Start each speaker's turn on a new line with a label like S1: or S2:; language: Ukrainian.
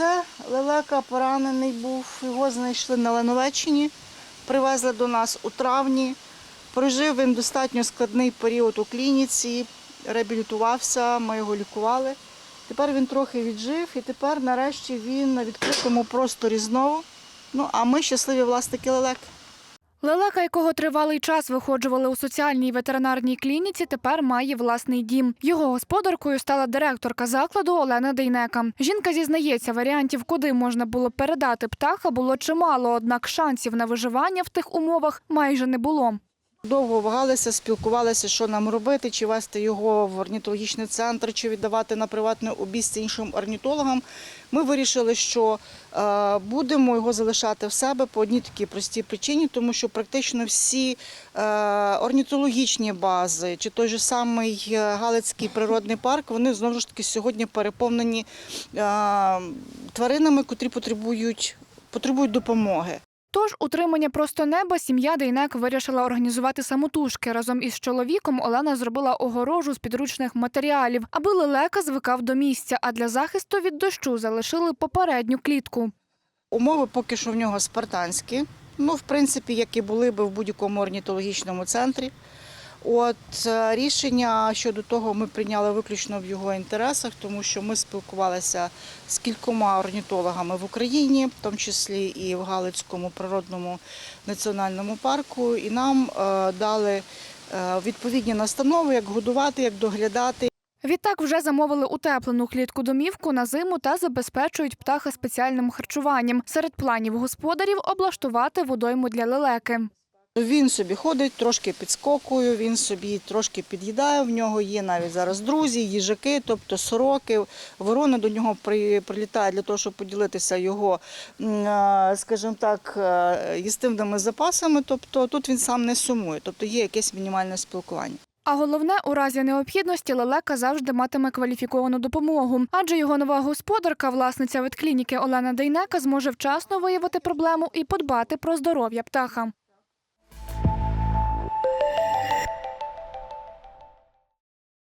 S1: Це лелека поранений був. Його знайшли на Леновеччині, привезли до нас у травні. Прожив він достатньо складний період у клініці, реабілітувався, ми його лікували. Тепер він трохи віджив і тепер нарешті він на відкритому просторі знову. Ну а ми щасливі власники лелек.
S2: Лелека, якого тривалий час виходжували у соціальній ветеринарній клініці, тепер має власний дім. Його господаркою стала директорка закладу Олена Дейнека. Жінка зізнається, варіантів, куди можна було передати птаха, було чимало, однак шансів на виживання в тих умовах майже не було.
S1: Довго вагалися, спілкувалися, що нам робити, чи вести його в орнітологічний центр, чи віддавати на приватне обійстя іншим орнітологам. Ми вирішили, що е, будемо його залишати в себе по одній такій простій причині, тому що практично всі е, орнітологічні бази, чи той же самий е, Галицький природний парк, вони знову ж таки сьогодні переповнені тваринами, котрі потребують, потребують допомоги.
S2: Тож утримання просто неба сім'я Дейнек вирішила організувати самотужки. Разом із чоловіком Олена зробила огорожу з підручних матеріалів, аби лелека звикав до місця, а для захисту від дощу залишили попередню клітку.
S1: Умови поки що в нього спартанські. Ну, в принципі, як і були би в будь-якому орнітологічному центрі. От е, рішення щодо того ми прийняли виключно в його інтересах, тому що ми спілкувалися з кількома орнітологами в Україні, в тому числі і в Галицькому природному національному парку, і нам е, дали е, відповідні настанови, як годувати, як доглядати.
S2: Відтак вже замовили утеплену клітку домівку на зиму та забезпечують птаха спеціальним харчуванням. Серед планів господарів облаштувати водойму для лелеки.
S1: Він собі ходить, трошки підскокує, він собі трошки під'їдає. В нього є навіть зараз друзі, їжаки, тобто сороки. Ворона до нього при- прилітає для того, щоб поділитися його, е, скажімо так, е, їстивними запасами. Тобто тут він сам не сумує, тобто є якесь мінімальне спілкування.
S2: А головне, у разі необхідності лелека завжди матиме кваліфіковану допомогу, адже його нова господарка, власниця ветклініки Олена Дейнека, зможе вчасно виявити проблему і подбати про здоров'я птаха.